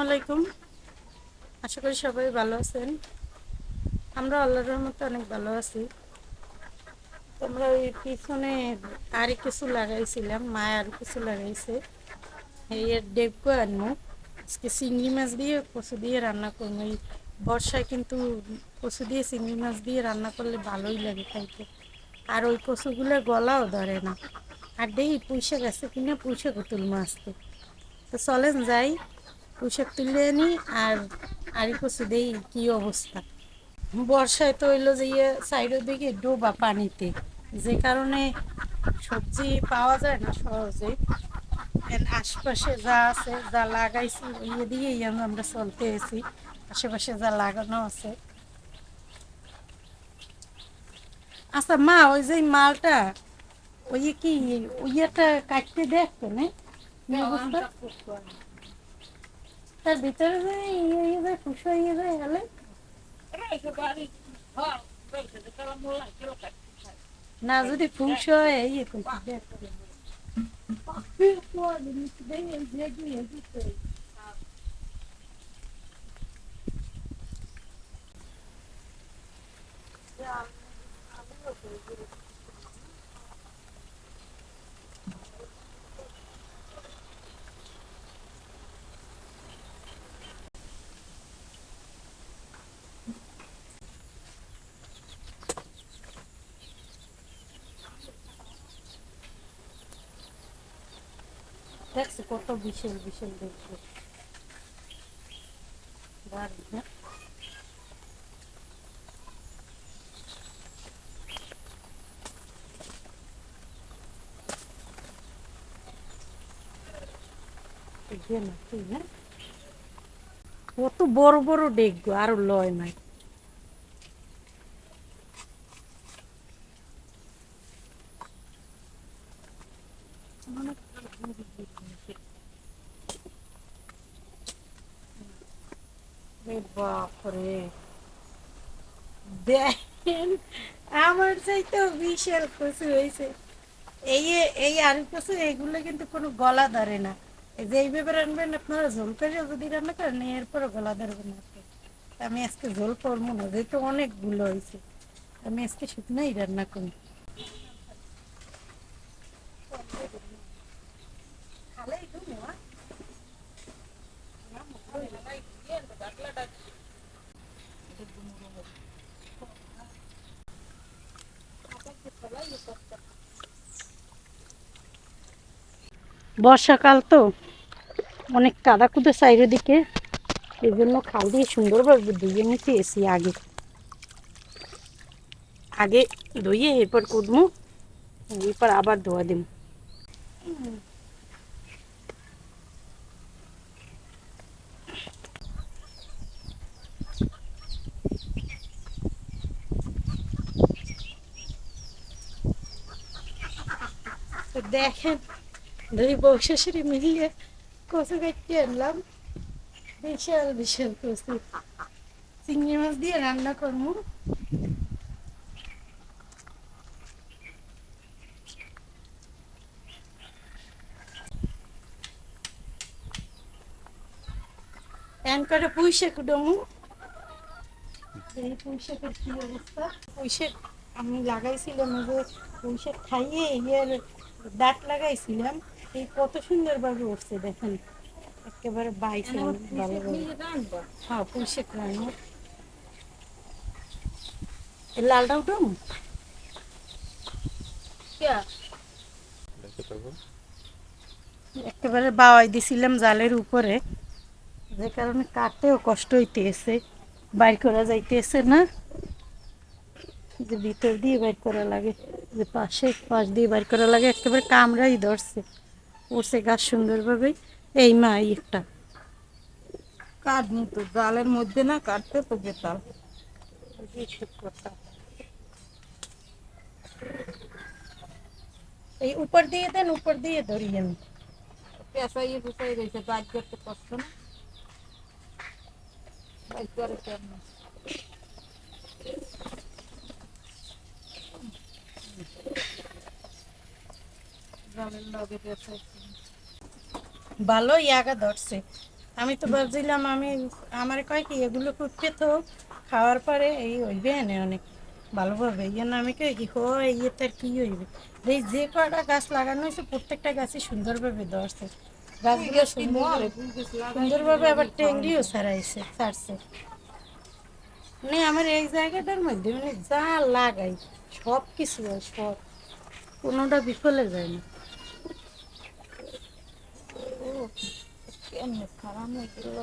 আসসালামু আলাইকুম। আশা করি সবাই ভালো আছেন। আমরা আল্লাহর রহমতে অনেক ভালো আছি। তোমরা ওই পিছনে আর কিছু লাগাইছিলাম মা আর কিছু লাগাইছে। এর ডেবকো আনব, আজকে চিংড়ি মাছ দিয়ে কচু দিয়ে রান্না করব। এই বর্ষায় কিন্তু কচু দিয়ে চিংড়ি মাছ দিয়ে রান্না করলে ভালোই লাগে খাইতে। আর ওই কচুগুলো গলাও ধরে না। আর দেখি পুঁইশাক গাছে কিনা পুঁইশাক তুলবো আজকে। তো চলেন যাই। পুঁইশাক তুলে আনি আর আড়ি কচু দেই কি অবস্থা। বর্ষায় তো হইল যে ইয়ে সাইডের দিকে ডোবা পানিতে। যে কারণে সবজি পাওয়া যায় না সহজে। আশপাশে যা আছে যা লাগাইছি ইয়ে দিয়েই আমরা চলতে এসি আশেপাশে যা লাগানো আছে। আচ্ছা মা ওই যে মালটা ওই কি ওইটা কাটতে দেখতো না? তার ভিতরে যে ইয়ে ইয়ে যায় ফুসো ইয়ে হয়ে গেলে না যদি ফুস হয় ইয়ে করতে কত বিশাল বিশাল তুই কত বড় বড় ডেকগো আরও লয় নাই রে বাপরে দেখেন আমার চাইতেও কচু হয়েছে এই এই আলু কচু এইগুলো কিন্তু কোনো গলা ধরে না। যে এইভাবে রান্নবেন আপনারা ঝোল করে যদি রান্না করেন এরপরে গলা ধরবে না। আমি আজকে ঝোল করব না, যেহেতু অনেকগুলো হয়েছে আমি আজকে শুকনাই রান্না করি বর্ষাকাল তো, অনেক কাদা কুদে চারিদিকে। এই জন্য খাল দিয়ে সুন্দরভাবে ধুয়ে নিতে এসি আগে। আগে ধুয়ে এরপর কুদমু, এরপর আবার ধোয়া দিম। দেখেন দুই বউ শাশুড়ি মিলিয়ে কচু কাটতে আনলাম। বিশাল বিশাল কচু। চিংড়ি মাছ দিয়ে রান্না করব। এন করে পুঁইশে কুডমু এই পুঁইশাকের কি অবস্থা? পুঁইশাক আমি লাগাইছিলাম পুঁইশাক খাইয়ে ইয়ের দাঁত লাগাইছিলাম। এই কত সুন্দরভাবে উঠছে দেখেন। একেবারে ভালোভাবে। হ্যাঁ পুঁইশাক রান্না। লালটা উঠুন। একেবারে বাওয়াই দিছিলাম জালের উপরে। যে কারণে কাটতেও কষ্ট হইতেছে। বাইর করা যাইতেছে না। যে ভিতর দিয়ে বাইর করা লাগে যে পাশে পাশ দিয়ে বাইর করা লাগে একেবারে কামড়াই ধরছে। উঠছে গাছ সুন্দরভাবে। এই মা এই একটা। কাটনি তো জালের মধ্যে না কাটতে তো যেতাম এই ঠিক কথা। এই উপর দিয়ে দেন উপর দিয়ে ধরি আমি পেশাই পেশাই রয়েছে বাইক করতে কষ্ট না। বাইক করে কেমন জালের লগে পেশাই ভালো ইয়াগা ধরছে। আমি তো ভাবছিলাম আমি আমার কয় কি এগুলো করতে তো খাওয়ার পরে এই হইবে এনে অনেক ভালোভাবে এই জন্য আমি কই কি হো ইয়ে তার কি হইবে? এই যে কয়টা গাছ লাগানো হয়েছে প্রত্যেকটা গাছই সুন্দরভাবে ধরছে। গাছগুলো সুন্দর সুন্দরভাবে আবার টেঙ্গিও ছাড়াইছে ছাড়ছে। মানে আমার এই জায়গাটার মধ্যে মানে যা লাগাই সব কিছু হয় সব কোনোটা বিফলে যায় না। কেমনে খারাপ হয়ে গেল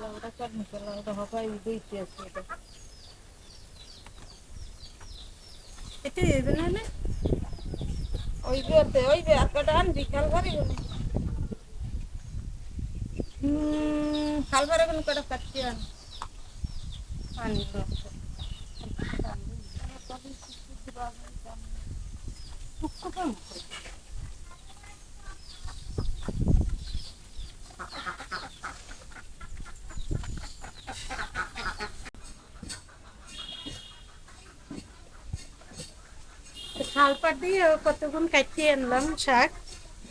লাউটা এবে না না ওই বেতে ওই বে আটকাটা আন বিকাল ভরে গেল কাল ভরে গেল কটা আন আনব। শালপাট দিয়ে কতক্ষণ কাটিয়ে আনলাম শাক।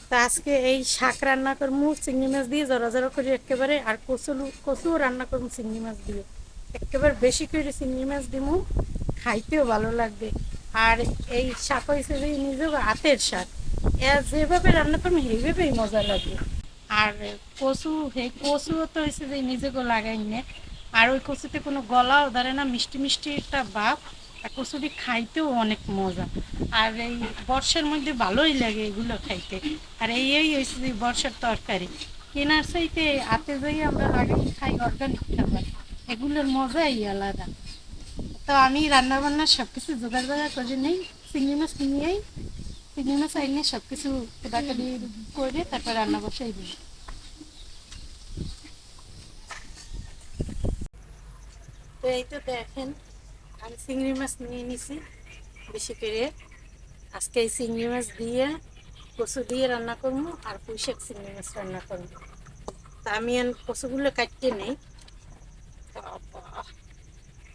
তা আজকে এই শাক রান্না করব চিংড়ি মাছ দিয়ে জরা জরা করে একেবারে, আর কচু কচুও রান্না করব চিংড়ি মাছ দিয়ে। একেবারে বেশি করে চিংড়ি মাছ দিমু, খাইতেও ভালো লাগবে। আর এই শাক হয়েছে যে নিজেও হাতের শাক। যেভাবে রান্না করব, সেইভাবেই মজা লাগে আর কচু, সেই কচুও তো হয়েছে যে নিজেকে লাগাই নে। আর ওই কচুতে কোনো গলাও ধরে না, মিষ্টি মিষ্টি একটা ভাব। আর কচুটি খাইতেও অনেক মজা। আর এই বর্ষার মধ্যে ভালোই লাগে এগুলো খাইতে। আর এই এই হয়েছে যে বর্ষার তরকারি। কেনার চাইতে হাতে যাই আমরা লাগাই, খাই অর্গানিক খাবার। এগুলোর মজাই আলাদা। তো আমি রান্না বান্না সব কিছু জোগাড় জোগাড় করে নেই, চিংড়ি মাছ নিয়েই, চিংড়ি মাছ আইনে সব কিছু কোদাকাটি করে তারপর রান্না বসাই দিই। তো এই তো দেখেন, আমি চিংড়ি মাছ নিয়ে নিছি বেশি করে। আজকে এই চিংড়ি মাছ দিয়ে কচু দিয়ে রান্না করব আর পুঁইশাক চিংড়ি মাছ রান্না করব। তা আমি কচুগুলো কাটতে নেই।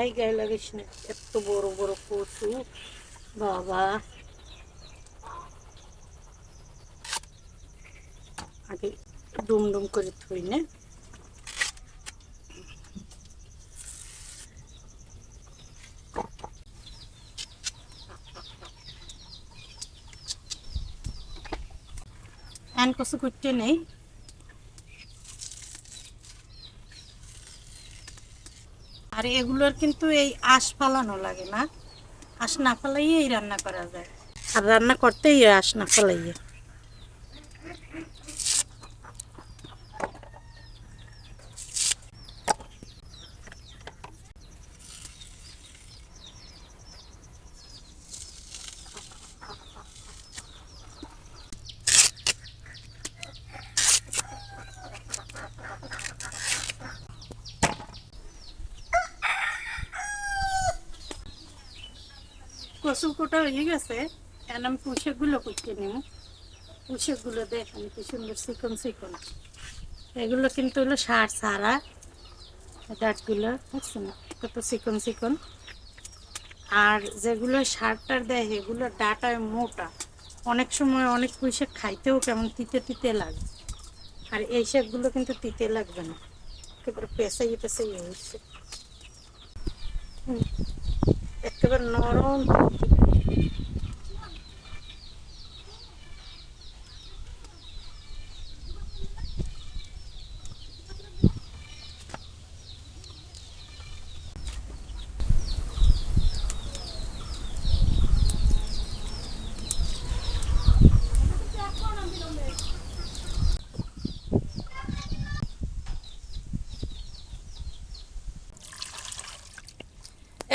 এই গায়ে লাগিস না এত বড় বড় কচু বাবা। আগে ডুম ডুম করে থই না। এন কচু করতে নেই। আর এগুলোর কিন্তু এই আঁশ ফালানো লাগে না। আঁশ না ফালাইয়ে এই রান্না করা যায়। আর রান্না করতেই আশ না ফালাইয়ে। কোটা হয়ে গেছে। এখন আমি পুষেকগুলো করতে নেব। পুষেকগুলো দেখেন কি সুন্দর চিকন চিকন। এগুলো কিন্তু হলো সার সারা ডাটগুলো বুঝছেন? কত চিকন চিকন। আর যেগুলো সারটার দেয় এগুলো ডাটায় মোটা। অনেক সময় অনেক পুঁইশাক খাইতেও কেমন তিতে তিতে লাগে। আর এই শাকগুলো কিন্তু তিতে লাগবে না। একেবারে পেঁচাইয়ে পেঁচাইয়ে হচ্ছে একেবারে নরম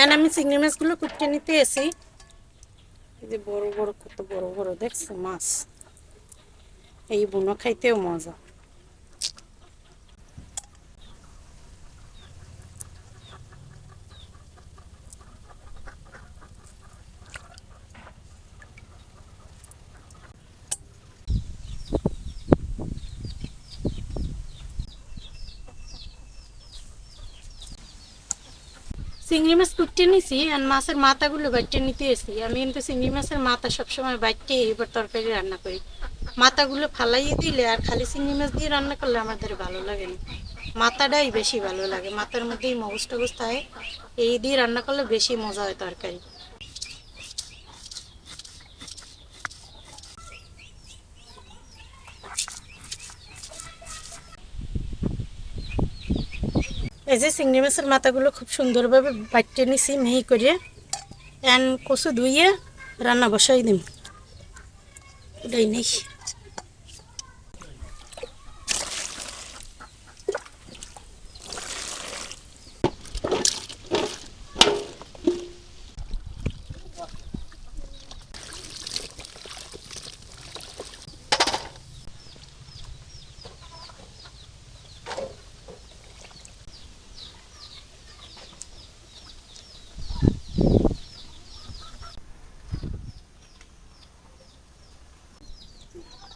এখন আমি চিংড়ি মাছগুলো কুটতে নিতে এসি। এই যে বড় বড়, কত বড় বড়, দেখছ মাছ? এই বুনো খাইতেও মজা। চিংড়ি মাছ কুটতে নিছি, আর মাছের মাথাগুলো বাইটে নিতে এসি আমি কিন্তু চিংড়ি মাছের মাথা সবসময় বাইটে এবার তরকারি রান্না করি। মাথাগুলো ফালাইয়ে দিলে আর খালি চিংড়ি মাছ দিয়ে রান্না করলে আমাদের ভালো লাগে না। মাথাটাই বেশি ভালো লাগে, মাথার মধ্যেই মগজ টগজ থাকে, এই দিয়ে রান্না করলে বেশি মজা হয় তরকারি। এই যে চিংড়ি মাছের মাথাগুলো খুব সুন্দরভাবে বাটতে নিছি, মেহি করে। এন কচু ধুইয়ে রান্না বসাই দিম। নেই।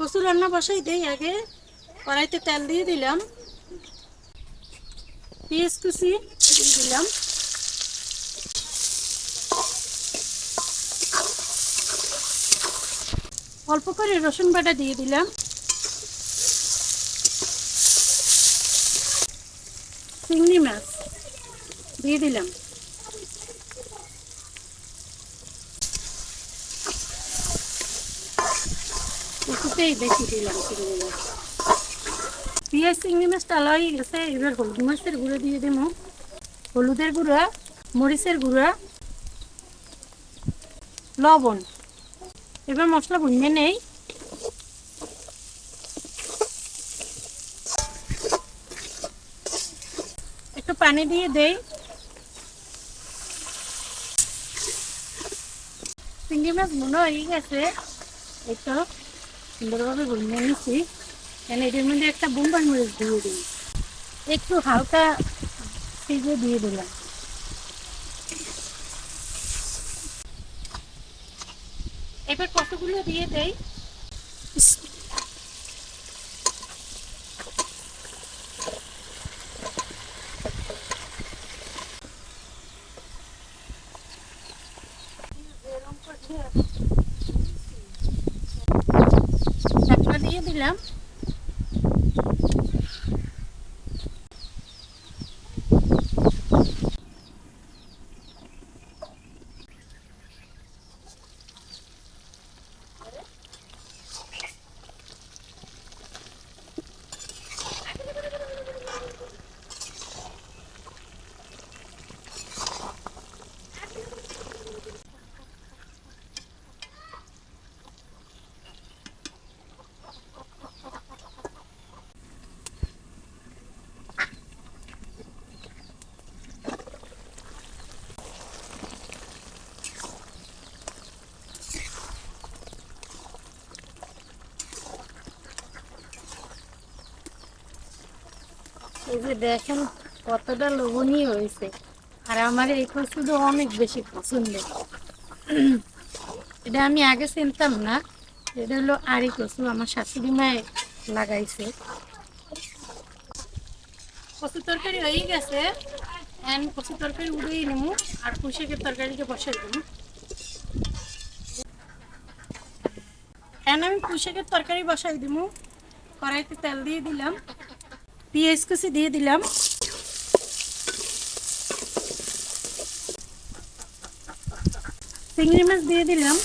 কচু রান্না বসাই দেই আগে। কড়াইতে তেল দিয়ে দিলাম। পেঁয়াজ কুচি দিয়ে দিলাম। অল্প করে রসুন বাটা দিয়ে দিলাম। চিংড়ি মাছ দিয়ে দিলাম। কিছুতেই বেশি দিলাম চিংড়ি মাছ পেঁয়াজ চিংড়ি মাছ টালা হয়ে গেছে এবার হলুদ মাছের গুঁড়ো দিয়ে দেবো হলুদের গুঁড়া মরিচের গুঁড়া লবণ এবার মশলা ভুনে নেই একটু পানি দিয়ে দেই চিংড়ি মাছ মনে হয়ে গেছে একটু সুন্দরভাবে গুলিয়ে নিচ্ছি কেন এটার মধ্যে একটা বোম্বার মরিচ দিয়ে দিই একটু হালকা সিজে দিয়ে দিলাম। এবার কতগুলো দিয়ে দেই ঢাকনা দিয়ে দিলাম এই যে দেখেন কতটা লোভনীয় হয়েছে। আর আমার এই অনেক বেশি পছন্দের এটা আমি আগে চিনতাম না। এটা হলো কচু, আমার শাশুড়ি লাগাইছে। কচু তরকারি হয়ে গেছে। এখন কচু তরকারি উড়িয়ে নেব আর পুষেকের তরকারিকে বসাই দেবো। এখন আমি পুষেকের তরকারি বসাই দেবো। কড়াইতে তেল দিয়ে দিলাম। পেঁয়াজ কুচি দিয়ে দিলাম। চিংড়ি মাছ দিয়ে দিলাম।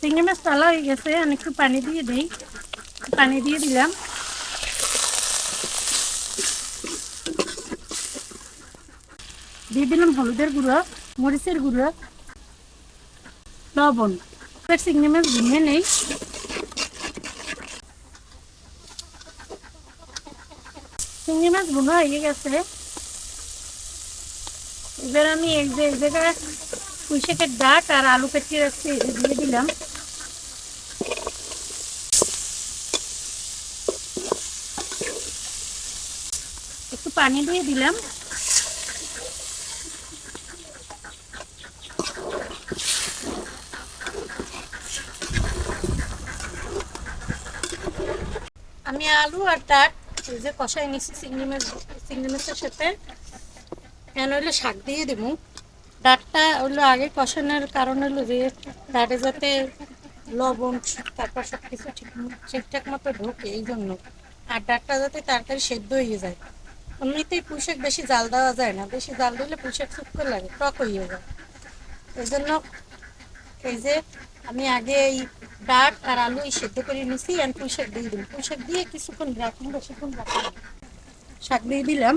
চিংড়ি মাছ তালা হয়ে গেছে, আমি একটু পানি দিয়ে দিই। পানি দিয়ে দিলাম। দিয়ে দিলাম হলুদের গুঁড়ো, মরিচের গুঁড়ো, লবণ। এবার চিংড়ি মাছ ভেঙে নেই চিংড়ি মাছ ভুনা হয়ে গেছে এবার আমি এক যে- এক জায়গায় পুঁই শাকের ডাক আর আলু কেটে রাখছি এই যে দিয়ে দিলাম একটু পানি দিয়ে দিলাম আমি আলু আর ডাক যে কষাই নিচ্ছি চিংড়ি মাছ চিংড়ি মাছের সাথে। এখন হইল শাক দিয়ে দেবো ডাকটা হইল আগে কষানোর কারণ হলো যে, ডাটে যাতে লবণ, তারপর সব কিছু ঠিক ঠিকঠাক মতো ঢোকে এই জন্য। আর ডাকটা যাতে তাড়াতাড়ি সেদ্ধ হয়ে যায়। এমনিতেই পুঁইশাক বেশি জাল দেওয়া যায় না। বেশি জাল দিলে পুঁইশাক শুক্কো লাগে, টক হয়ে যায়। এই জন্য এই যে আমি আগে এই ডাক আর আলু সেদ্ধ করে নিছি আর পুঁই শাক দিয়ে দিলাম পুঁইশাক দিয়ে কিছুক্ষণ রাখুন বেশিক্ষণ রাখুন না। শাক দিয়ে দিলাম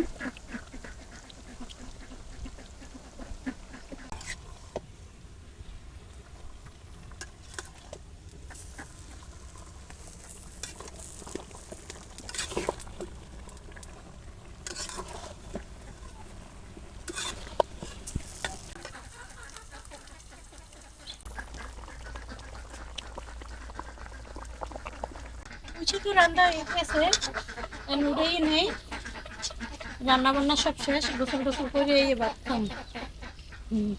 রান্না গেছে নুড়েই নেই রান্না বান্না সব শেষ গোসল টোসল করে এই বাথরুম হুম।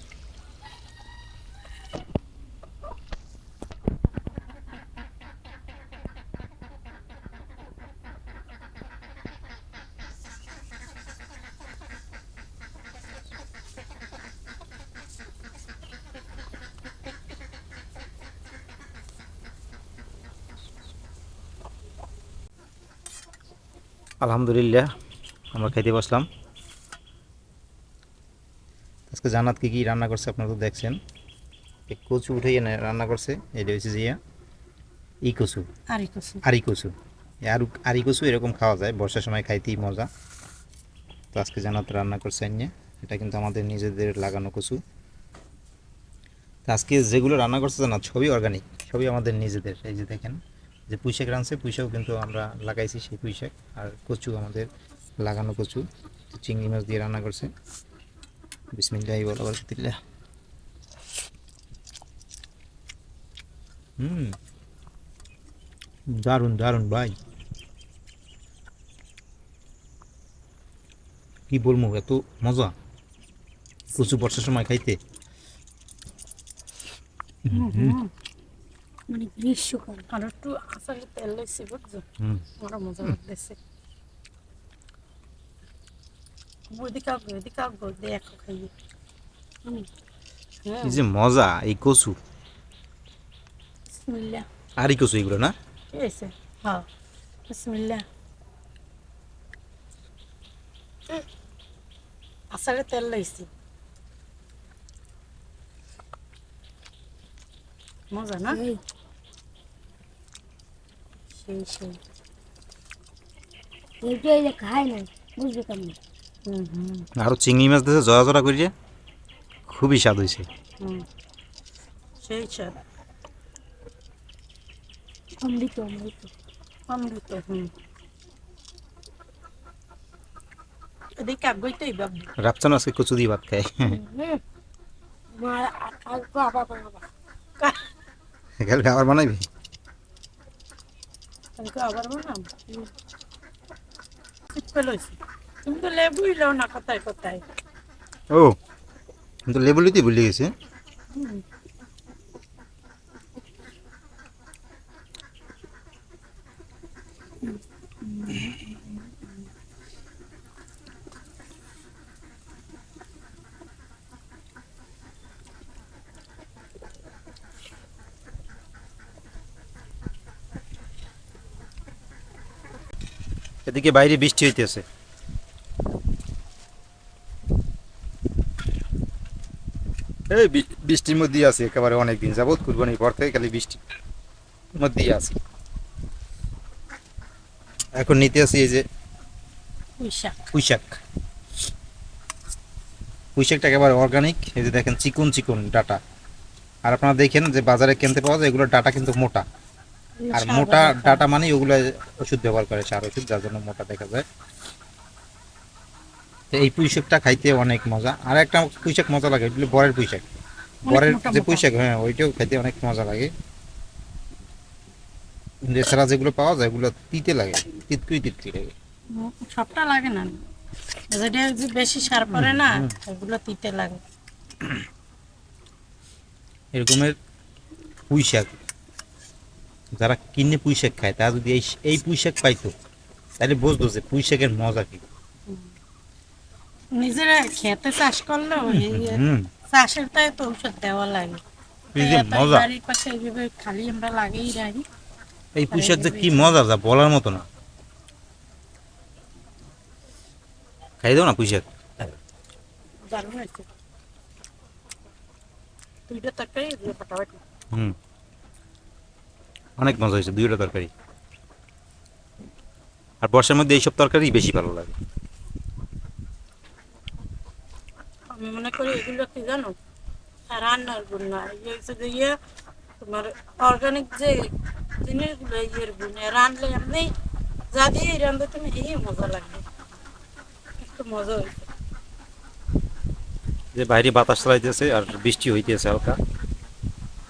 আলহামদুলিল্লাহ আমরা খাইতে বসলাম। আজকে জানাত কি কি রান্না করছে আপনারা তো দেখছেন। এই কচু উঠে এনে রান্না করছে এটা হচ্ছে জিয়া ই কচু। আর কিছু আরি কচু। আরু আরি কচু এরকম খাওয়া যায় বর্ষার সময় খাইতেই মজা। তো আজকে জানাত রান্না করছে এনে এটা কিন্তু আমাদের নিজেদের লাগানো কচু। তো আজকে যেগুলো রান্না করছে জানাত সবই অর্গানিক সবই আমাদের নিজেদের এই যে দেখেন। যে পুঁইশাক রাঁধছে পুঁইশাক কিন্তু আমরা লাগাইছি সেই পুঁইশাক। আর কচু আমাদের লাগানো কচু চিংড়ি মাছ দিয়ে রান্না করছে। বিসমিল্লাহি বলা বরকতিল্লাহ হুম। দারুণ দারুণ ভাই। কি বলব, এত মজা। কচু বর্ষার সময় খাইতে। মানে গ্রীষ্মকাল। আর একটু আচারের তেল লাগছে বুঝছ? হুম। মজা লাগতেছে ওইদিকে আগে ওইদিকে আগে দেখো খাইয়ে হ্যাঁ। যে মজা এই কচু। বিসমিল্লাহ আরই কচু এগুলো না? হয়েছে হ্যাঁ বিসমিল্লাহ উম, তেল লাগছে মজা না? সেই সেই। এইটাই যে খায় না বুঝবে কেমন? চিংড়ি মাছ দিয়েছে জড়া জড়া করিয়ে। খুবই স্বাদ হয়েছে। সেই স্বাদ। অমৃত অমৃত। অমৃত হুম। এদিকে বাবু রাপচানো আজকে কচু দিয়ে ভাত খায়। মা কালকে আবার বানাবা। কালকে আবার বানাইবি? কালকে আবার বানাম? তুমি তো লেবুই লাও না কোথায় কোথায়। ও কিন্তু লেবু লিতে ভুলে গেছে। হুম। এদিকে বাইরে বৃষ্টি হইতেছে। এই বৃষ্টির মধ্যেই আছে একেবারে অনেক দিন যাবত কুরবানির পর থেকে খালি বৃষ্টির মধ্যেই আছি। এখন নিতে আসি এই যে পুঁইশাক। পুঁইশাক। পুঁইশাকটা একেবারে অর্গানিক এই যে দেখেন চিকন চিকন ডাটা। আর আপনারা দেখেন যে বাজারে কিনতে পাওয়া যায় এগুলোর ডাটা কিন্তু মোটা। আর মোটা ডাটা মানে ওগুলো ওষুধ ব্যবহার করে সার ওষুধ যার জন্য মোটা দেখা যায়। তো এই পুঁইশাকটা খাইতে অনেক মজা। আর একটা পুঁইশাক মজা লাগে এগুলো বরের পুঁইশাক। বরের যে মোটা। পুঁই হ্যাঁ ওইটাও খাইতে অনেক মজা লাগে। এছাড়া যেগুলো পাওয়া যায় ওগুলো তিতে লাগে তিতকুই তিতকুই লাগে। সবটা লাগে না। যেটা বেশি সার না ওগুলো তিতে লাগে। এরকমের পুঁই শাক যারা কিনে পুঁইশাক খায় তারা যদি এই এই পুঁই শাক পাইতো তাহলে বুঝতো যে পুঁই শাকের মজা কি। নিজেরা খেতে চাষ করলে চাষের তাই তো ঔষধ দেওয়া লাগে। এই যে তাই মজা। বাড়ির পাশে এইভাবে খালি আমরা লাগেই রাখি। এই পুঁই যে কি মজা যা বলার মতো না। খাই দাও না পুঁই শাক দারুণ হয়েছে দুইটা তরকারি হুম। অনেক মজা হয়েছে দুইটা তরকারি। আর বর্ষার মধ্যে এইসব তরকারি বেশি ভালো লাগে। আমি মনে করি এগুলো কি জানো? রান্নার গুণ না যে ইয়ে তোমার অর্গানিক যে জিনিসগুলো ইয়ের গুণ রানলে এমনি যা দিয়ে তুমি এই মজা লাগবে একটু মজা হয়েছে যে বাইরে বাতাস চালাইতেছে আর বৃষ্টি হইতেছে হালকা।